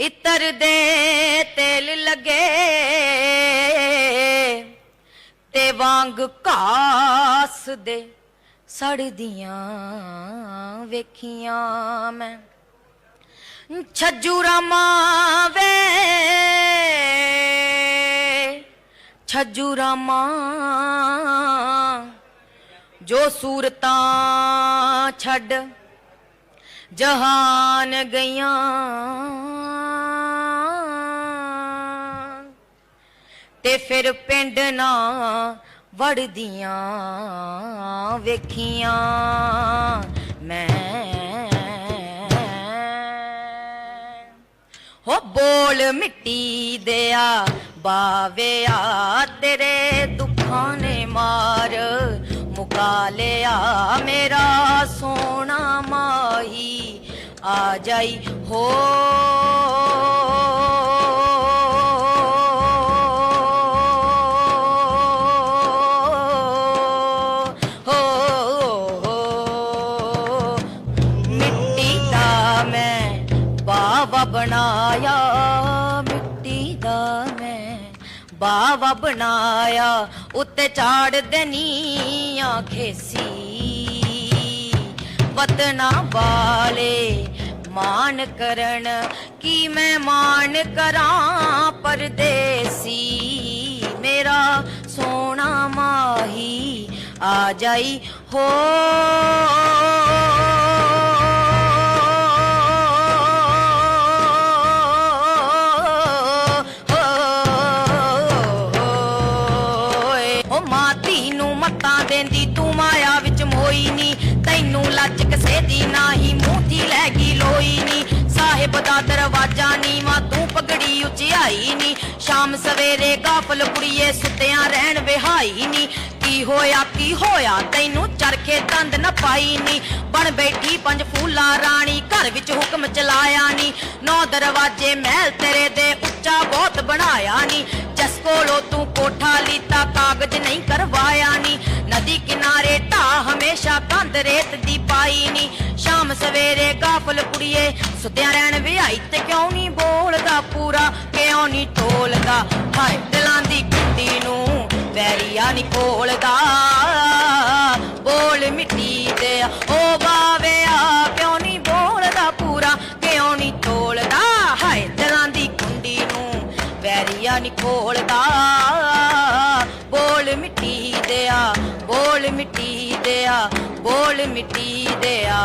ਇਤਰ ਦੇ ਤੇਲ ਲੱਗੇ ਤੇ ਵਾਂਗ ਘਾਸ ਦੇ ਸੜਦੀਆਂ ਵੇਖੀਆਂ ਮੈਂ। ਛੱਜੂ ਰਾਮਾ ਵੇ ਛੱਜੂ ਰਾਮਾ ਜੋ ਸੂਰਤਾਂ ਛੱਡ ਜਹਾਨ ਗਈਆਂ। ਤੇ ਫਿਰ ਪਿੰਡ ਨਾ ਵੜਦੀਆਂ ਵੇਖੀਆਂ। ਮੈਂ ਹੋ ਬੋਲ ਮਿੱਟੀ ਦਿਆ ਬਾਵਿਆ ਤੇਰੇ ਦੁੱਖਾਂ ਨੇ ਮਾਰ। ਮੁਕਾ ਲਿਆ ਮੇਰਾ ਸੋਨਾ ਮਾਹੀ, ਆ ਜਾਈ ਹੋ ਹੋ ਬਾਵਾ ਬਣਾਇਆ, ਮਿੱਟੀ ਦਾ ਮੈਂ ਬਾਵਾ ਬਣਾਇਆ, ਉੱਤੇ ਚਾੜ ਦੇਨੀਆਂ ਖੇਸੀ। ਵਤਨਾ ਵਾਲੇ ਮਾਨ ਕਰਨ, ਕੀ ਮੈਂ ਮਾਨ ਕਰਾਂ ਪਰਦੇਸੀ? ਮੇਰਾ ਸੋਨਾ ਮਾਹੀ ਆ ਜਾਈ ਹੋ। ਨੂੰ ਦੇਂਦੀ, ਤੂੰ ਮਾਇਆ ਵਿੱਚ ਮੋਈ ਨੀ। ਤੈਨੂੰ ਲੱਜ ਕਿਸੇ ਦੀ ਨਹੀਂ, ਮੂੰਹ ਲੈ ਗਈ ਲੋਈ ਨੀ। ਸਾਹਿਬ ਦਾ ਦਰਵਾਜ਼ਾ ਨੀ ਤੂੰ ਪਗੜੀ ਉਚਾਈ ਨੀ। ਸ਼ਾਮ ਸਵੇਰੇ ਗਾਫਲ ਕੁੜੀਏ ਸੁੱਤਿਆਂ ਰਹਿਣ ਵਿਹਾਈ ਨੀ। ਕੀ ਹੋਇਆ ਕੀ ਹੋਇਆ, ਤੈਨੂੰ ਚਰਖੇ ਤੰਦ ਨਾ ਪਾਈ ਨੀ। ਬਣ ਬੈਠੀ ਪੰਜ ਫੂਲਾ ਰਾਣੀ, ਘਰ ਵਿੱਚ ਹੁਕਮ ਚਲਾਇਆ ਨੀ। ਨੌ ਦਰਵਾਜ਼ੇ ਮਹਿਲ ਤੇਰੇ ਦੇ ਉੱਚਾ ਬਹੁਤ ਬਣਾਇਆ ਨੀ। ਜਸ ਕੋਲੋਂ ਤੂੰ ਕੋਠਾ ਲੀਤਾ, ਕਾਗਜ਼ ਨਹੀਂ ਕਰਵਾਇਆ ਨੀ। ਨਦੀ ਕਿਨਾਰੇ ਢਾ ਹਮੇਸ਼ਾ ਕੰਧ ਰੇਤ ਦੀ ਪਾਈ ਨੀ। ਸ਼ਾਮ ਸਵੇਰੇ ਗਾਫਲ ਕੁੜੀਏ ਸੁੱਤਿਆਂ ਰਹਿਣ ਵਿਆਹੀ ਤੇ ਕਿਉਂ ਨਹੀਂ ਬੋਲਦਾ ਪੂਰਾ, ਕਿਉਂ ਨਹੀਂ ਢੋਲਦਾ। ਹਾਏ, ਦਿਲਾਂ ਦੀ ਕੁੰਡੀ ਨੂੰ ਵੈਰੀਆ ਨਹੀਂ ਖੋਲਦਾ ਬੋਲ ਮਿੱਟੀ ਦੇ ਓ ਬਾਵਿਆ, ਕਿਉਂ ਨਹੀਂ ਬੋਲਦਾ ਪੂਰਾ, ਕਿਉਂ ਨਹੀਂ ਢੋਲਦਾ। ਹਾਏ, ਦਿਲਾਂ ਦੀ ਕੁੰਡੀ ਨੂੰ ਵੈਰੀਆ ਨਹੀਂ ਖੋਲਦਾ ਬੋਲ ਮਿੱਟੀ ਦਿਆ ਬੋਲ ਮਿੱਟੀ ਦਿਆ ਬੋਲ ਮਿੱਟੀ ਦਿਆ।